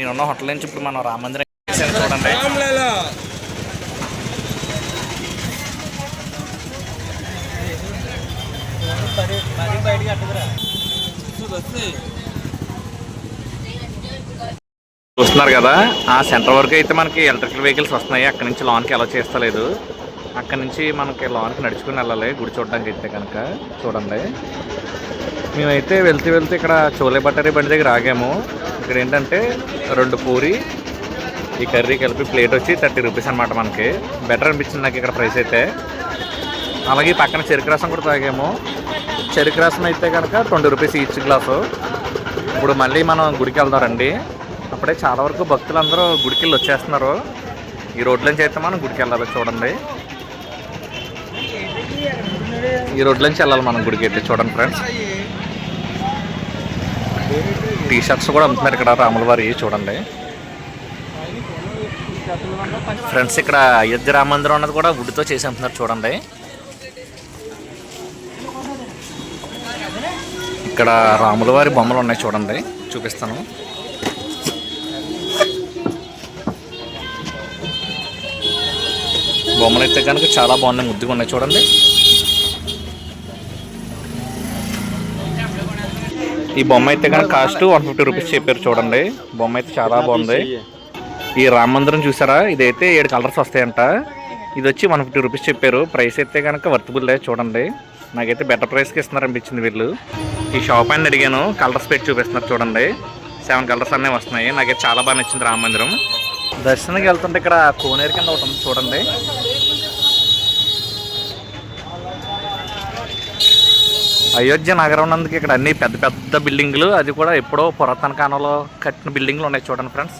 నేనున్న హోటల్ నుంచి ఇప్పుడు మనం రామ మందిరం చూడండి. చూస్తున్నారు కదా ఆ సెంటర్ వరకు అయితే మనకి ఎలక్ట్రికల్ వెహికల్స్ వస్తున్నాయి. అక్కడ నుంచి లాన్కి ఎలా చేస్తలేదు. అక్కడ నుంచి మనకి లాన్కి నడుచుకుని వెళ్ళాలి. గుడి చూడడానికి అయితే కనుక చూడండి. మేమైతే వెళ్తూ వెళ్తూ ఇక్కడ చోలే బట్టారీ బండి దగ్గర ఆగాము. ఇక్కడ ఏంటంటే రెండు పూరి ఈ కర్రీ కలిపి ప్లేట్ వచ్చి థర్టీ రూపీస్ అనమాట మనకి. బెటర్ అనిపించింది నాకు ఇక్కడ ప్రైస్ అయితే. అలాగే పక్కన చెరుకు రసం కూడా తాగాము. చెరుకు రసం అయితే కనుక ట్వంటీ రూపీస్ ఈచ్ గ్లాసు. ఇప్పుడు మళ్ళీ మనం గుడికి వెళ్దామండి అప్పుడే చాలా వరకు భక్తులందరూ గుడికి వెళ్ళి వచ్చేస్తున్నారు. ఈ రోడ్లోంచి అయితే మనం గుడికి వెళ్ళాలి చూడండి. ఈ రోడ్లోంచి వెళ్ళాలి మనం గుడికి అయితే చూడండి ఫ్రెండ్స్ టీ షర్ట్స్ కూడా అమ్ముతున్నారు ఇక్కడ రాములవారి చూడండి. ఫ్రెండ్స్ ఇక్కడ అయోధ్య రామ మందిరం అన్నది కూడా వుడ్తో చేసి అమ్ముతున్నారు చూడండి. ఇక్కడ రాములవారి బొమ్మలు ఉన్నాయి చూడండి. చూపిస్తాను. బొమ్మలు అయితే కనుక చాలా బాగున్నాయి ముద్దుగా ఉన్నాయి చూడండి. ఈ బొమ్మ అయితే కనుక కాస్ట్ వన్ ఫిఫ్టీ రూపీస్ చెప్పారు చూడండి. బొమ్మ అయితే చాలా బాగుంది. ఈ రామ మందిరం చూసారా? ఇదైతే ఏడు కలర్స్ వస్తాయంట. ఇది వచ్చి వన్ ఫిఫ్టీ రూపీస్ చెప్పారు. ప్రైస్ అయితే కనుక వర్తబుల్లే చూడండి. నాకైతే బెటర్ ప్రైస్కి ఇస్తున్నారు అనిపించింది వీళ్ళు. ఈ షాప్ అని అడిగాను. కలర్స్ పెట్టి చూపిస్తున్నారు చూడండి. సెవెన్ కలర్స్ అన్నీ వస్తున్నాయి. నాకైతే చాలా బాగా నచ్చింది రామ మందిరం. దర్శనానికి వెళ్తుంటే ఇక్కడ కోనేరు కింద ఒకటి ఉంది చూడండి. అయోధ్య నగరం నందుకు ఇక్కడ అన్ని పెద్ద పెద్ద బిల్డింగ్లు అది కూడా ఎప్పుడో పురాతన కాలంలో కట్టిన బిల్డింగ్లు ఉన్నాయి చూడండి ఫ్రెండ్స్.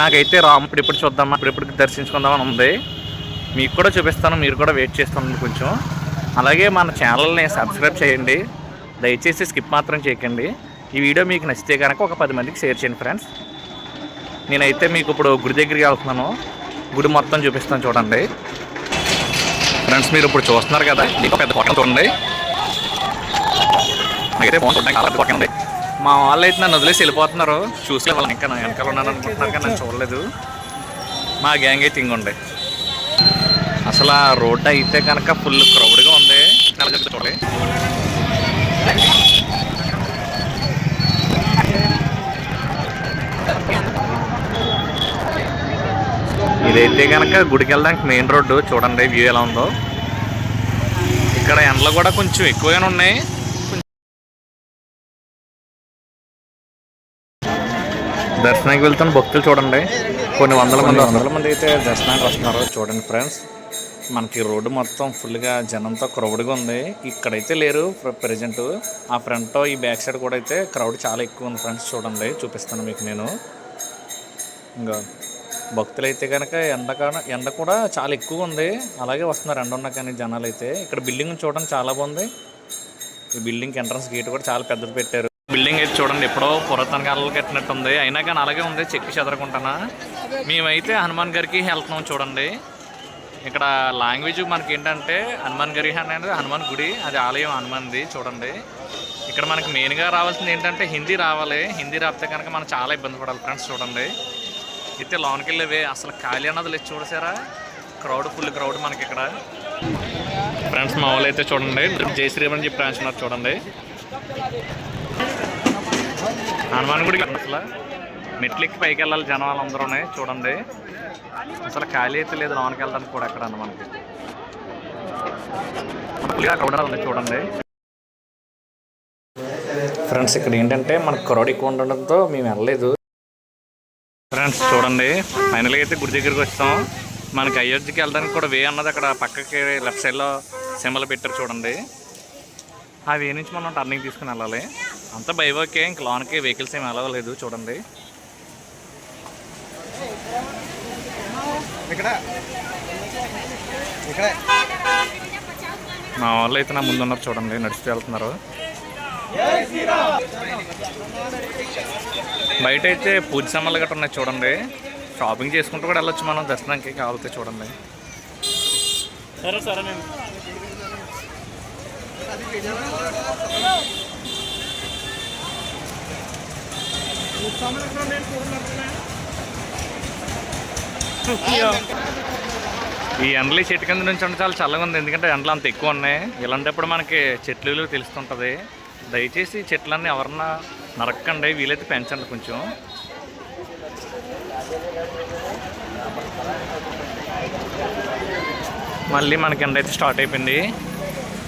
నాకైతే రామ్ ఇప్పుడు ఇప్పుడు చూద్దామా ఇప్పుడు ఇప్పుడు దర్శించుకుందామని ఉంది. మీకు కూడా చూపిస్తాను మీరు కూడా వెయిట్ చేస్తుంది కొంచెం. అలాగే మన ఛానల్ని సబ్స్క్రైబ్ చేయండి. దయచేసి స్కిప్ మాత్రం చేయకండి. ఈ వీడియో మీకు నచ్చితే కనుక ఒక పది మందికి షేర్ చేయండి ఫ్రెండ్స్ నేనైతే మీకు ఇప్పుడు గుడి దగ్గరికి వెళ్తున్నాను. గుడి మొత్తం చూపిస్తాను చూడండి. ఫ్రెండ్స్ మీరు ఇప్పుడు చూస్తున్నారు కదా మీకు పెద్ద హోటల్ చూడండి అయితే ఫోన్ చూడడానికి చాలా మా వాళ్ళు అయితే నన్ను వదిలేసి వెళ్ళిపోతున్నారు. చూసే వాళ్ళు ఇంకా వెనకాల ఉన్నాను అనుకుంటున్నారు కానీ నేను చూడలేదు. మా గ్యాంగ్ అయితే ఇంకొండే. అసలు ఆ రోడ్డు అయితే కనుక ఫుల్ క్రౌడ్గా ఉంది. చూడలేదు ఇదైతే కనుక గుడికి వెళ్ళడానికి మెయిన్ రోడ్డు. చూడండి వ్యూ ఎలా ఉందో. ఇక్కడ ఎండలు కూడా కొంచెం ఎక్కువగానే ఉన్నాయి. దర్శనానికి వెళ్తున్న భక్తులు చూడండి. కొన్ని వందల మంది వందల మంది అయితే దర్శనానికి వస్తున్నారు. చూడండి ఫ్రెండ్స్ మనకి రోడ్డు మొత్తం ఫుల్గా జనంతో క్రౌడ్గా ఉంది. ఇక్కడైతే లేరు ప్రజెంట్ ఆ ఫ్రంట్ ఈ బ్యాక్ సైడ్ కూడా అయితే క్రౌడ్ చాలా ఎక్కువ ఉంది ఫ్రెండ్స్ చూడండి చూపిస్తాను మీకు నేను. ఇంకా భక్తులైతే కనుక ఎండకన ఎండ కూడా చాలా ఎక్కువ ఉంది. అలాగే వస్తున్నారు ఎండ ఉన్న కానీ జనాలు అయితే ఇక్కడ బిల్డింగ్ చూడడానికి చాలా బాగుంది. ఈ బిల్డింగ్ ఎంట్రన్స్ గేట్ కూడా చాలా పెద్దది పెట్టారు. బిల్డింగ్ అయితే చూడండి ఎప్పుడో పురాతన కాలంలో కట్టినట్టు ఉంది అయినా కానీ అలాగే ఉంది. చెక్కి చెదరకుంటానా మేమైతే హనుమాన్ గారికి వెళ్తున్నాం చూడండి. ఇక్కడ లాంగ్వేజ్ మనకి ఏంటంటే హనుమాన్ గరి అనేది హనుమాన్ గుడి అది ఆలయం హనుమాన్ది చూడండి. ఇక్కడ మనకి మెయిన్గా రావాల్సింది ఏంటంటే హిందీ రావాలి. హిందీ రాపితే కనుక మనం చాలా ఇబ్బంది పడాలి ఫ్రెండ్స్ చూడండి. అయితే లోనికి వెళ్ళేవి. అసలు ఖాళీ అన్నది లేదు చూడసారా? క్రౌడ్ ఫుల్ క్రౌడ్ మనకి ఇక్కడ ఫ్రెండ్స్ మా వాళ్ళు అయితే చూడండి. జై శ్రీరామ్ అని చెప్పి రాస్తున్నారు చూడండి. హనుమాన్ గుడి అసలు. మెట్లెక్కి పైకి వెళ్ళాలి జనం వాళ్ళందరూ చూడండి. అసలు ఖాళీ అయితే లేదు లోనికి వెళ్ళడానికి కూడా అక్కడ మనకి. ఫుల్గా క్రౌడ్ ఉంది చూడండి. ఫ్రెండ్స్ ఇక్కడ ఏంటంటే మనకు క్రౌడ్ ఎక్కువ ఉండడంతో మేము వెళ్ళలేదు. ఫ్రెండ్స్ చూడండి. ఫైనల్గా అయితే గుడి దగ్గరికి వచ్చాం. మనకి అయోధ్యకి వెళ్ళడానికి కూడా వే అన్నది అక్కడ పక్కకి లెఫ్ట్ సైడ్లో సింబల్ పెట్టారు చూడండి. ఆ వే నుంచి మనం టర్నింగ్ తీసుకుని వెళ్ళాలి. అంతా బైవోకే ఇంక లోన్కి వెహికల్స్ ఏమి వెళ్ళలేదు చూడండి. మా వాళ్ళు అయితే నా ముందు ఉన్నారు చూడండి నడుస్తూ వెళ్తున్నారు. బయట అయితే పూజ సామాన్లు గట్రా ఉన్నాయి చూడండి. షాపింగ్ చేసుకుంటూ కూడా వెళ్ళొచ్చు మనం. దర్శనానికి కావాలితే చూడండి. సరే సరే నేను ఈ ఎండలు చెట్టు కింద నుంచి ఉంటే చాలా చల్లగా ఉంది. ఎందుకంటే ఎండలు అంత ఎక్కువ ఉన్నాయి. ఇలాంటప్పుడు మనకి చెట్లు తెలుస్తుంటుంది. దయచేసి చెట్లన్నీ ఎవరన్నా నరక్కండి వీలైతే పెంచండి కొంచెం. మళ్ళీ మనకి ఎండ అయితే స్టార్ట్ అయిపోయింది.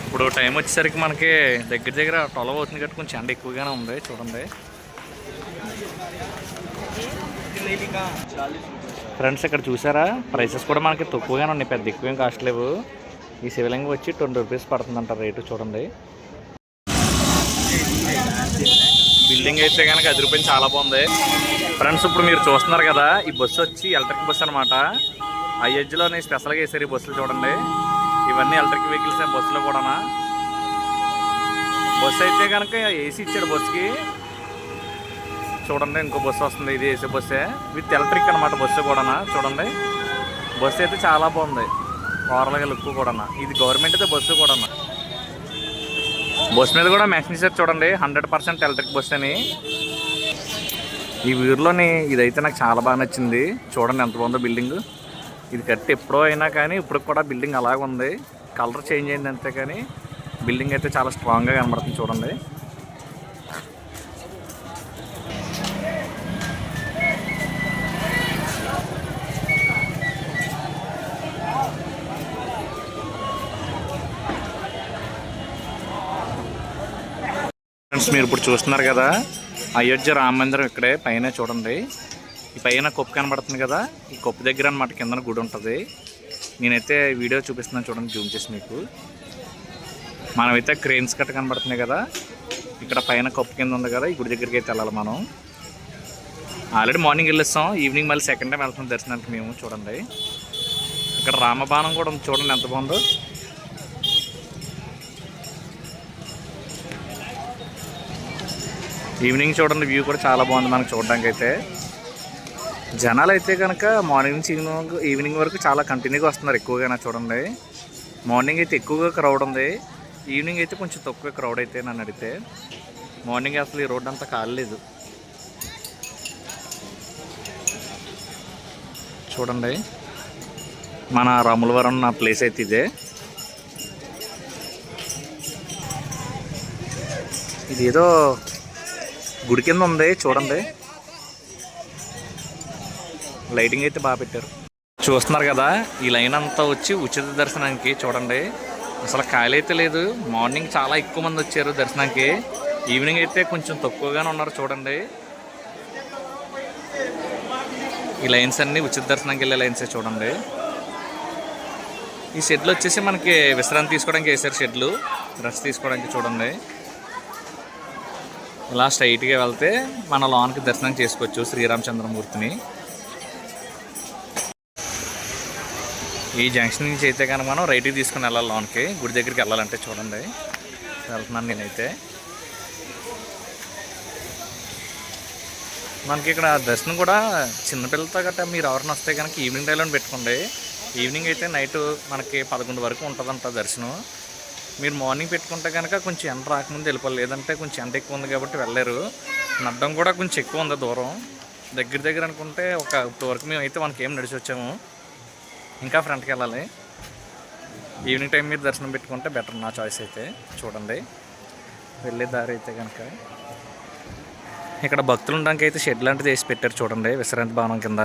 ఇప్పుడు టైం వచ్చేసరికి మనకి దగ్గర దగ్గర ట్వెల్వ్ అవుతుంది కాబట్టి కొంచెం ఎండ ఎక్కువగానే ఉంది చూడండి. ఫ్రెండ్స్ ఇక్కడ చూసారా? ప్రైసెస్ కూడా మనకి తక్కువగానే ఉన్నాయి పెద్ద ఎక్కువేం కాస్ట్ లేవు. ఈ శివలింగం వచ్చి ట్వంటీ రూపీస్ పడుతుందంట రేటు చూడండి. బిల్డింగ్ అయితే కనుక అది రూపాయలు చాలా బాగుంది. ఫ్రెండ్స్ ఇప్పుడు మీరు చూస్తున్నారు కదా ఈ బస్సు వచ్చి ఎలక్ట్రిక్ బస్సు అనమాట ఆ ఎడ్జ్లోనే స్పెషల్గా వేసారు ఈ బస్సులు చూడండి. ఇవన్నీ ఎలక్ట్రిక్ వెహికల్స్ బస్సులో కూడా బస్సు అయితే కనుక ఏసీ ఇచ్చాడు బస్సుకి. చూడండి ఇంకో బస్సు వస్తుంది. ఇది ఏసీ బస్సే. విత్ ఎలక్ట్రిక్ అనమాట బస్సు కూడా చూడండి. బస్సు అయితే చాలా బాగుంది. ఓవరాల్గా లుక్ కూడా ఇది గవర్నమెంట్ అయితే బస్సు కూడా బస్ మీద కూడా మెన్షన్ చూడండి హండ్రెడ్ పర్సెంట్ ఎలక్ట్రిక్ బస్ అని. ఈ ఊరిలోని ఇదైతే నాకు చాలా బాగా నచ్చింది. చూడండి ఎంత బాగుందో బిల్డింగ్. ఇది కట్టి ఎప్పుడో అయినా కానీ ఇప్పుడు కూడా బిల్డింగ్ అలాగే ఉంది కలర్ చేంజ్ అయింది అంతే కానీ బిల్డింగ్ అయితే చాలా స్ట్రాంగ్గా కనబడుతుంది చూడండి. ఫ్రెండ్స్ మీరు ఇప్పుడు చూస్తున్నారు కదా అయోధ్య రామ మందిరం ఇక్కడే పైన చూడండి. ఈ పైన కొప్పు కనబడుతుంది కదా ఈ కొప్పు దగ్గర అనమాట కింద గుడి ఉంటుంది. నేనైతే వీడియో చూపిస్తున్నాను చూడండి జూమ్ చేసి మీకు. మనమైతే క్రెయిన్స్ కట్ట కనబడుతున్నాయి కదా ఇక్కడ పైన కొప్పు కింద ఉంది కదా ఈ గుడి దగ్గరికి అయితే వెళ్ళాలి మనం. ఆల్రెడీ మార్నింగ్ వెళ్ళొస్తాం ఈవినింగ్ మళ్ళీ సెకండ్ టైం వెళ్తున్నాం దర్శనానికి మేము చూడండి. ఇక్కడ రామబాణం కూడా ఉంది చూడండి ఎంత బాగుందో. ఈవినింగ్ చూడండి వ్యూ కూడా చాలా బాగుంది మనకు చూడడానికి అయితే జనాలు అయితే కనుక మార్నింగ్ నుంచి ఈవినింగ్ ఈవినింగ్ వరకు చాలా కంటిన్యూగా వస్తున్నారు ఎక్కువగా చూడండి. మార్నింగ్ అయితే ఎక్కువగా క్రౌడ్ ఉంది. ఈవినింగ్ అయితే కొంచెం తక్కువ క్రౌడ్ అయితే నన్ను అడిగితే. మార్నింగ్ అసలు ఈ రోడ్ అంతా కాలేదు చూడండి. మన రాములవరం నా ప్లేస్ అయితే ఇదే. ఇది ఏదో గుడి కింద ఉంది చూడండి. లైటింగ్ అయితే బాగా పెట్టారు. చూస్తున్నారు కదా ఈ లైన్ అంతా వచ్చి ఉచిత దర్శనానికి చూడండి. అసలు ఖాళీ అయితే లేదు. మార్నింగ్ చాలా ఎక్కువ మంది వచ్చారు దర్శనానికి. ఈవినింగ్ అయితే కొంచెం తక్కువగానే ఉన్నారు చూడండి. ఈ లైన్స్ అన్నీ ఉచిత దర్శనానికి వెళ్ళే లైన్సే చూడండి. ఈ షెడ్లు వచ్చేసి మనకి విశ్రాంతి తీసుకోవడానికి వేసారు షెడ్లు. రెస్ట్ తీసుకోవడానికి చూడండి. ఇలా స్ట్రైట్గా వెళ్తే మన లోన్కి దర్శనం చేసుకోవచ్చు శ్రీరామచంద్రమూర్తిని. ఈ జంక్షన్ నుంచి అయితే కనుక మనం రైట్కి తీసుకుని వెళ్ళాలి లోన్కి. గుడి దగ్గరికి వెళ్ళాలంటే చూడండి. వెళ్తున్నాను నేనైతే. మనకి ఇక్కడ దర్శనం కూడా చిన్నపిల్లలతో గట్రా మీరు ఎవరైనా వస్తే కనుక ఈవినింగ్ టైంలో పెట్టుకోండి. ఈవినింగ్ అయితే నైట్ మనకి పదకొండు వరకు ఉంటుందంట దర్శనం. మీరు మార్నింగ్ పెట్టుకుంటే కనుక కొంచెం ఎండ రాకముందు వెళ్ళిపోవాలి. లేదంటే కొంచెం ఎండ ఎక్కువ ఉంది కాబట్టి వెళ్ళారు నడ్డం కూడా కొంచెం ఎక్కువ ఉంది దూరం. దగ్గర దగ్గర అనుకుంటే ఒక ఇప్పుడు వరకు మేము అయితే మనకి ఏం నడిచి వచ్చాము. ఇంకా ఫ్రంట్కి వెళ్ళాలి. ఈవినింగ్ టైం మీరు దర్శనం పెట్టుకుంటే బెటర్ నా చాయిస్ అయితే. చూడండి. వెళ్ళే దారి అయితే కనుక ఇక్కడ భక్తులు ఉండడానికి అయితే షెడ్ లాంటిది వేసి పెట్టారు చూడండి. విశ్రాంతి భవనం కింద.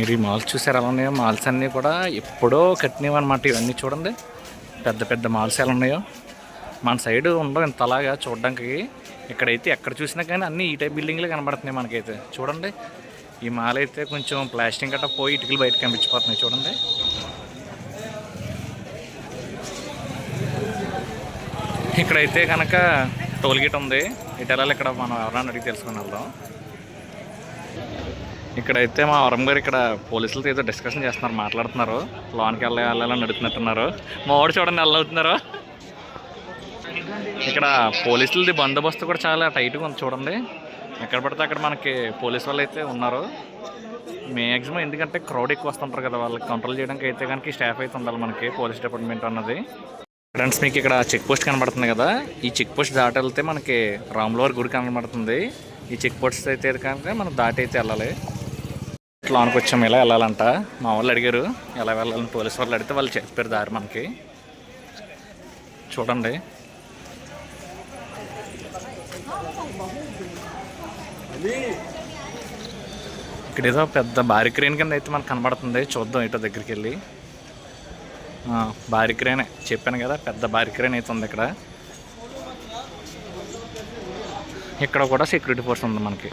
మీరు ఈ మాల్స్ చూసారు ఎలా ఉన్నాయో? మాల్స్ అన్నీ కూడా ఎప్పుడో కట్టినవి ఇవన్నీ చూడండి. పెద్ద పెద్ద మాల్స్ ఎలా ఉన్నాయో. మన సైడ్ ఉండవు ఇంతలాగా చూడడానికి. ఇక్కడైతే ఎక్కడ చూసినా కానీ అన్నీ ఈ టైప్ బిల్డింగ్లే కనబడుతున్నాయి మనకైతే. చూడండి. ఈ మాల్ అయితే కొంచెం ప్లాస్టింగ్ గట్రా పోయి ఇటుకలు బయట కనిపించిపోతున్నాయి చూడండి. ఇక్కడైతే కనుక టోల్గేట్ ఉంది. ఇటు వెళ్ళాలి ఇక్కడ మనం ఎవరైనా అడిగి తెలుసుకుని వెళ్దాం. ఇక్కడైతే మా వరం గారు ఇక్కడ పోలీసులతో ఏదో డిస్కషన్ చేస్తున్నారు మాట్లాడుతున్నారు. లోనికి వెళ్ళి వెళ్ళాలని అడుగుతున్నట్టున్నారు. మా వాడు చూడండి వెళ్ళవుతున్నారు ఇక్కడ పోలీసులది బందోబస్తు కూడా చాలా టైట్గా ఉంది చూడండి. ఎక్కడ పడితే అక్కడ మనకి పోలీసు వాళ్ళు అయితే ఉన్నారు. మ్యాక్సిమం ఎందుకంటే క్రౌడ్ ఎక్కువ వస్తుంటారు కదా వాళ్ళకి కంట్రోల్ చేయడానికి అయితే కనుక స్టాఫ్ అయితే ఉండాలి మనకి పోలీస్ డిపార్ట్మెంట్ అన్నది. ఫ్రెండ్స్ మీకు ఇక్కడ చెక్ పోస్ట్ కనబడుతుంది కదా ఈ చెక్ పోస్ట్ దాటి వెళ్తే మనకి రాములవారి గుడి కనబడుతుంది. ఈ చెక్ పోస్ట్ అయితే కనుక మనం దాటి అయితే వెళ్ళాలి. లోనికి వచ్చాము ఇలా వెళ్ళాలంట. మా వాళ్ళు అడిగారు ఎలా వెళ్ళాలని పోలీస్ వాళ్ళు అడిగితే వాళ్ళు చెప్పారు దారి మనకి. చూడండి. ఇక్కడ ఏదో పెద్ద భారీ క్రేన్ కింద అయితే మనకు కనబడుతుంది. చూద్దాం ఇటో దగ్గరికి వెళ్ళి. భారీ క్రేనే. చెప్పాను కదా పెద్ద భారీ క్రేన్ అయితే ఉంది ఇక్కడ. ఇక్కడ కూడా సెక్యూరిటీ ఫోర్స్ ఉంది మనకి.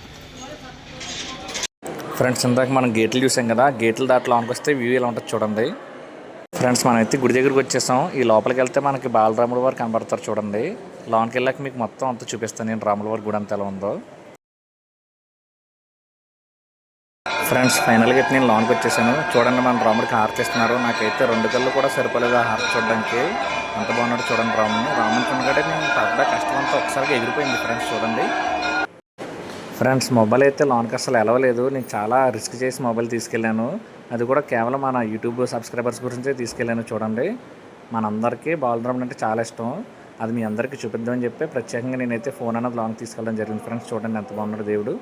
ఫ్రెండ్స్ ఇందాక మనం గేట్లు చూసాం కదా గేట్లు దాంట్లో లోనికి వస్తే వ్యూ ఇలా ఉంటుంది చూడండి. ఫ్రెండ్స్ మనమైతే గుడి దగ్గరికి వచ్చేసాం. ఈ లోపలికి వెళ్తే మనకి బాలరాముల వారు కనబడతారు చూడండి. లోనికి వెళ్ళాక మీకు మొత్తం అంతా చూపిస్తాను నేను రాముల వారి గుడి అంతా ఎలా ఉందో. ఫ్రెండ్స్ ఫైనల్గా అయితే నేను లోనికి వచ్చేసాను. చూడండి మన రాముడికి హారతి ఇస్తున్నారు నాకైతే రెండు కళ్ళు కూడా సరిపోలేదు ఆ హారతి చూడడానికి. ఎంత బాగున్నాడు చూడండి రాముని రాముని కొనగానే నేను పెద్ద కష్టం అంతా ఒకసారిగా ఎగిరిపోయింది ఫ్రెండ్స్ చూడండి. ఫ్రెండ్స్ మొబైల్ అయితే లోనికి అసలు ఎలవలేదు నేను చాలా రిస్క్ చేసి మొబైల్ తీసుకెళ్ళాను. అది కూడా కేవలం మన యూట్యూబ్ సబ్స్క్రైబర్స్ గురించే తీసుకెళ్ళాను చూడండి. మనందరికీ బాలరామ్ అంటే చాలా ఇష్టం. అది మీ అందరికీ చూపిద్దామని చెప్పి ప్రత్యేకంగా నేనైతే ఫోన్ అనేది లాంగ్ తీసుకెళ్ళడం జరిగింది. ఫ్రెండ్స్ చూడండి ఎంత బాగున్నాడు దేవుడు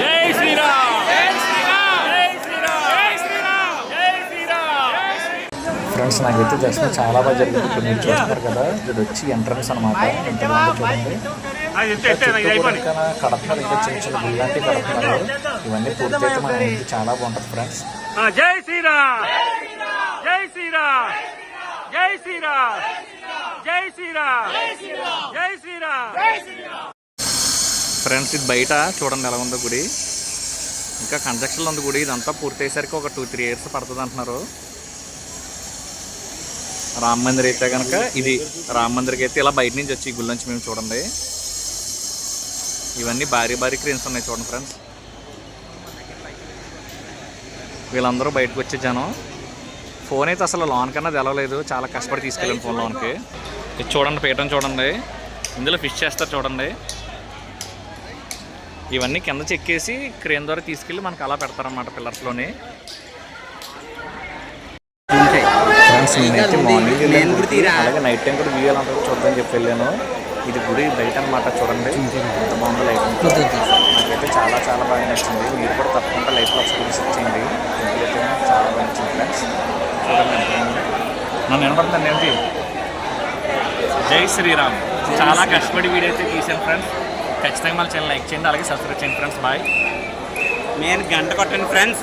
జై శ్రీరామ్ జై శ్రీరామ్ జై శ్రీరామ్ జై శ్రీరామ్ జై శ్రీరామ్ ఫ్రెండ్స్ నాకైతే దర్శనం చాలా బాగా జరిగింది. ఇప్పుడు మీరు చూస్తున్నారు కదా ఇది వచ్చి ఎంట్రన్స్ అనమాట చూడండి ఇంకా కడుతున్నారు ఇంకా చిన్న చిన్న గుళ్ళంటి కడుతున్నారు ఇవన్నీ పూర్తయితే మన ఇంటి చాలా బాగుంటుంది ఫ్రెండ్స్ జై శ్రీరామ్! జై శ్రీరామ్! జై శ్రీరామ్! జై శ్రీరామ్! జై శ్రీరామ్! ఫ్రెండ్స్ ఇది బయట చూడండి ఎలా ఉందో గుడి. ఇంకా కన్స్ట్రక్షన్లో ఉంది గుడి. ఇదంతా పూర్తయ్యేసరికి ఒక టూ త్రీ ఇయర్స్ పడుతుంది అంటున్నారు. రామ మందిర్ అయితే కనుక ఇది రామ మందిర్కి అయితే ఇలా బయట నుంచి వచ్చి గుళ్ళ నుంచి మేము చూడండి. ఇవన్నీ భారీ భారీ క్రేన్స్ ఉన్నాయి చూడండి ఫ్రెండ్స్. వీళ్ళందరూ బయటకు వచ్చే జనం. ఫోన్ అయితే అసలు లోన్ కన్నా తెలవలేదు చాలా కష్టపడి తీసుకెళ్ళాను ఫోన్ లోన్కి ఇది చూడండి పీఠం చూడండి. ఇందులో ఫిష్ చేస్తారు చూడండి. ఇవన్నీ కింద చెక్కేసి క్రేన్ ద్వారా తీసుకెళ్ళి మనకు అలా పెడతారన్నమాట పిల్లర్స్లోని. ఫ్రెండ్స్ నేనైతే మార్నింగ్. అలాగే నైట్ టైం కూడా వ్యూ ఎలా ఉంటుందో చూద్దాం చెప్పి వెళ్ళాను. ఇది గుడి బయట అనమాట చూడండి. ఎంత బాగుందో లైట్ నాకైతే చాలా చాలా బాగా నచ్చింది. మీరు కూడా తప్పకుండా లైఫ్లో ఒకసారి విజిట్ చేయండి. టెంపుల్ అయితే చాలా బాగా నచ్చింది ఫ్రెండ్స్ చూడండి. నన్ను వినపడుతుంది ఏంటి? జై శ్రీరామ్. చాలా కష్టపడి వీడియో అయితే తీసాను ఫ్రెండ్స్ ఖచ్చితంగా మన ఛానల్ లైక్ చేయండి అలాగే సబ్స్క్రైబ్ చేయండి ఫ్రెండ్స్ బాయ్ నేను గంట కొట్టండి ఫ్రెండ్స్